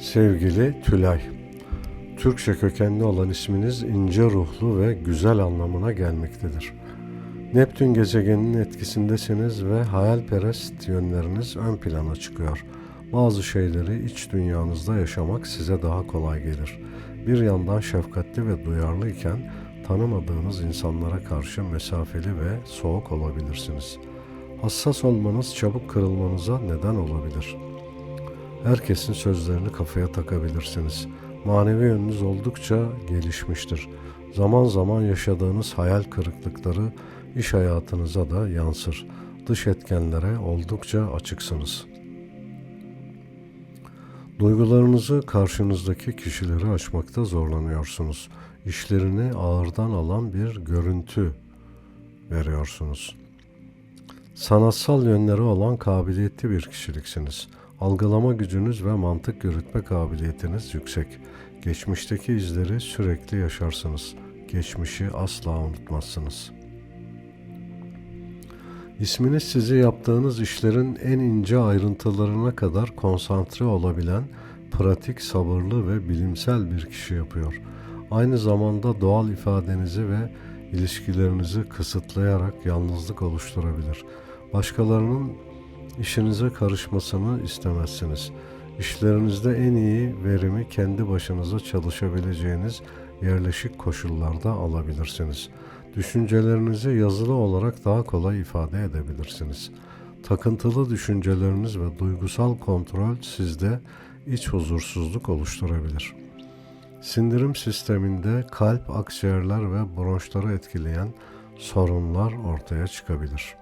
Sevgili Tülay, Türkçe kökenli olan isminiz ince ruhlu ve güzel anlamına gelmektedir. Neptün gezegeninin etkisindesiniz ve hayalperest yönleriniz ön plana çıkıyor. Bazı şeyleri iç dünyanızda yaşamak size daha kolay gelir. Bir yandan şefkatli ve duyarlı iken tanımadığınız insanlara karşı mesafeli ve soğuk olabilirsiniz. Hassas olmanız çabuk kırılmanıza neden olabilir.'' Herkesin sözlerini kafaya takabilirsiniz. Manevi yönünüz oldukça gelişmiştir. Zaman zaman yaşadığınız hayal kırıklıkları iş hayatınıza da yansır. Dış etkenlere oldukça açıksınız. Duygularınızı karşınızdaki kişileri açmakta zorlanıyorsunuz. İşlerini ağırdan alan bir görüntü veriyorsunuz. Sanatsal yönleri olan kabiliyetli bir kişiliksiniz. Algılama gücünüz ve mantık yürütme kabiliyetiniz yüksek. Geçmişteki izleri sürekli yaşarsınız. Geçmişi asla unutmazsınız. İsminiz sizi yaptığınız işlerin en ince ayrıntılarına kadar konsantre olabilen, pratik, sabırlı ve bilimsel bir kişi yapıyor. Aynı zamanda doğal ifadenizi ve ilişkilerinizi kısıtlayarak yalnızlık oluşturabilir. Başkalarının işinize karışmasını istemezsiniz. İşlerinizde en iyi verimi kendi başınıza çalışabileceğiniz yerleşik koşullarda alabilirsiniz. Düşüncelerinizi yazılı olarak daha kolay ifade edebilirsiniz. Takıntılı düşünceleriniz ve duygusal kontrol sizde iç huzursuzluk oluşturabilir. Sindirim sisteminde kalp, akciğerler ve bronşları etkileyen sorunlar ortaya çıkabilir.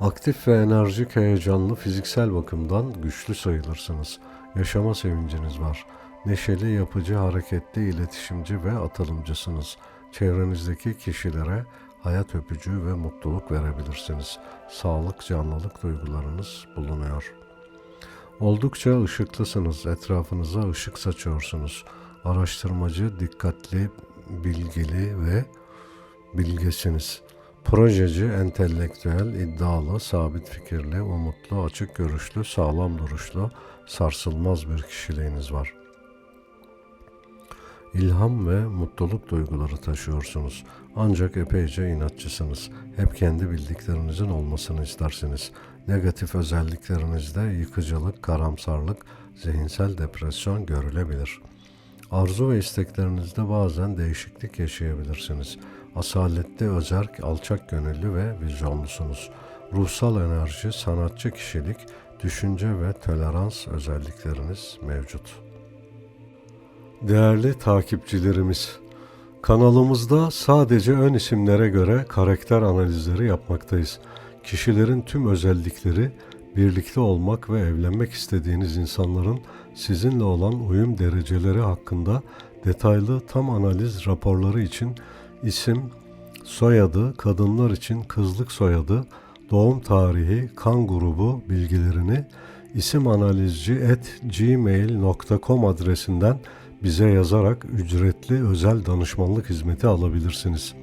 Aktif ve enerjik, heyecanlı, fiziksel bakımdan güçlü sayılırsınız. Yaşama sevinciniz var. Neşeli, yapıcı, hareketli, iletişimci ve atılımcısınız. Çevrenizdeki kişilere hayat öpücüğü ve mutluluk verebilirsiniz. Sağlık, canlılık duygularınız bulunuyor. Oldukça ışıklısınız. Etrafınıza ışık saçıyorsunuz. Araştırmacı, dikkatli, bilgili ve bilgesiniz. Projeci, entelektüel, iddialı, sabit fikirli, umutlu, açık görüşlü, sağlam duruşlu, sarsılmaz bir kişiliğiniz var. İlham ve mutluluk duyguları taşıyorsunuz. Ancak epeyce inatçısınız. Hep kendi bildiklerinizin olmasını istersiniz. Negatif özelliklerinizde yıkıcılık, karamsarlık, zihinsel depresyon görülebilir. Arzu ve isteklerinizde bazen değişiklik yaşayabilirsiniz. Asaletli, özerk, alçak gönüllü ve vizyonlusunuz. Ruhsal enerji, sanatçı kişilik, düşünce ve tolerans özellikleriniz mevcut. Değerli takipçilerimiz, kanalımızda sadece ön isimlere göre karakter analizleri yapmaktayız. Kişilerin tüm özellikleri, birlikte olmak ve evlenmek istediğiniz insanların sizinle olan uyum dereceleri hakkında detaylı tam analiz raporları için isim, soyadı, kadınlar için kızlık soyadı, doğum tarihi, kan grubu bilgilerini isim analizci gmail.com adresinden bize yazarak ücretli özel danışmanlık hizmeti alabilirsiniz.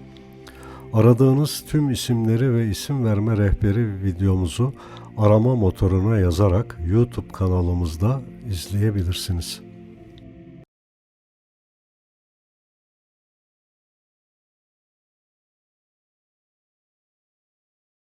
Aradığınız tüm isimleri ve isim verme rehberi videomuzu arama motoruna yazarak YouTube kanalımızda izleyebilirsiniz.